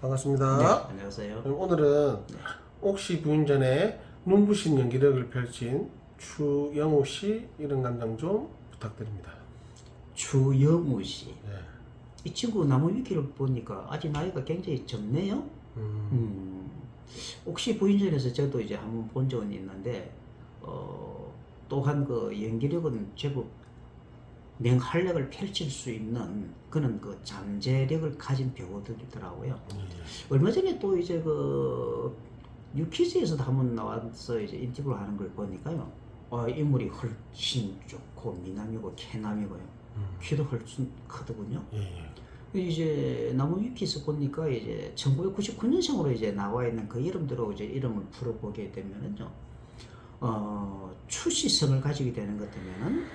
반갑습니다. 네, 안녕하세요. 그럼 오늘은 옥시 부인 전에 눈부신 연기력을 펼친 추영우 씨 이런 감정 좀 부탁드립니다. 주영우 씨. 네. 이 친구 나무 위키를 보니까 아직 나이가 굉장히 젊네요. 음, 음, 혹시 부인전에서 저도 이제 한번 본 적은 있는데, 어, 또한 그 연기력은 제법 맹활력을 펼칠 수 있는 그런 그 잠재력을 가진 배우들이더라고요. 예. 얼마 전에 또 이제 그 뉴키즈에서도 한번 나와서 이제 인터뷰를 하는 걸 보니까요. 어, 인물이 훨씬 좋고 미남이고 캐남이고요. 음, 키도 훨씬 크더군요. 예, 예. 이제 나무 위키에서 보니까 이제 1999년생으로 이제 나와 있는 그 이름대로 이제 이름을 풀어보게 되면은요. 어, 출시성을 가지게 되는 것 되면은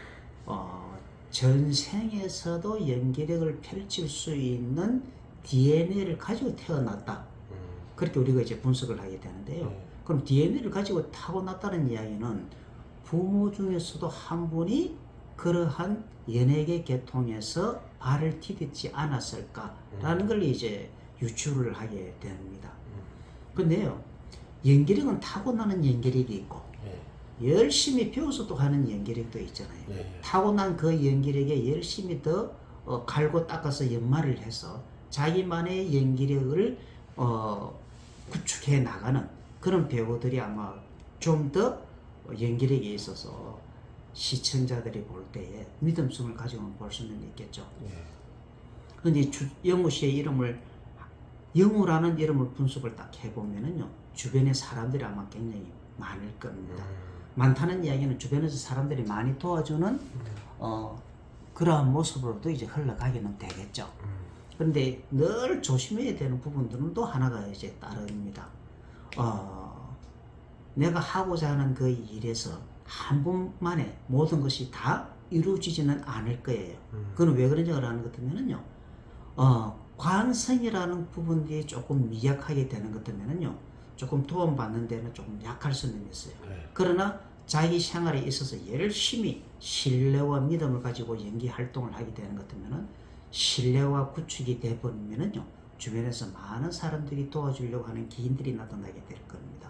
어, 전생에서도 연기력을 펼칠 수 있는 DNA를 가지고 태어났다. 음, 그렇게 우리가 이제 분석을 하게 되는데요. 예. 그럼 DNA를 가지고 타고났다는 이야기는 부모 중에서도 한 분이 그러한 연예계 계통에서 발을 디뎠지 않았을까라는 걸 이제 유추를 하게 됩니다. 음, 근데요, 연기력은 타고나는 연기력이 있고 예, 열심히 배워서 또 하는 연기력도 있잖아요. 예, 예. 타고난 그 연기력에 열심히 더 어, 갈고 닦아서 연마를 해서 자기만의 연기력을 어, 구축해 나가는 그런 배우들이 아마 좀 더 연기력이 있어서 시청자들이 볼 때에 믿음성을 가지고 볼 수는 있겠죠. 예. 근데 주, 영우 씨의 이름을 영우라는 이름을 분석을 딱 해보면은요 주변에 사람들이 아마 굉장히 많을 겁니다. 음, 많다는 이야기는 주변에서 사람들이 많이 도와주는 어, 그러한 모습으로도 이제 흘러가기는 되겠죠. 음, 그런데 늘 조심해야 되는 부분들은 또 하나가 이제 따릅니다. 어, 내가 하고자 하는 그 일에서 한 번만에 모든 것이 다 이루어지지는 않을 거예요. 음, 그건 왜 그런지 하는 것 같으면은요, 어, 관성이라는 부분이 조금 미약하게 되는 것 같으면은요, 조금 도움받는 데는 조금 약할 수는 있어요. 예. 그러나 자기 생활에 있어서 열심히 신뢰와 믿음을 가지고 연기 활동을 하게 되는 것 같으면은 신뢰와 구축이 돼버리면은요 주변에서 많은 사람들이 도와주려고 하는 기인들이 나타나게 될 겁니다.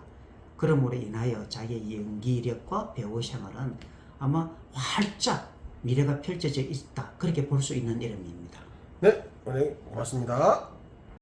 그러므로 인하여 자기의 연기력과 배우 생활은 아마 활짝 미래가 펼쳐져 있다 그렇게 볼 수 있는 이름입니다. 네, 오늘 고맙습니다.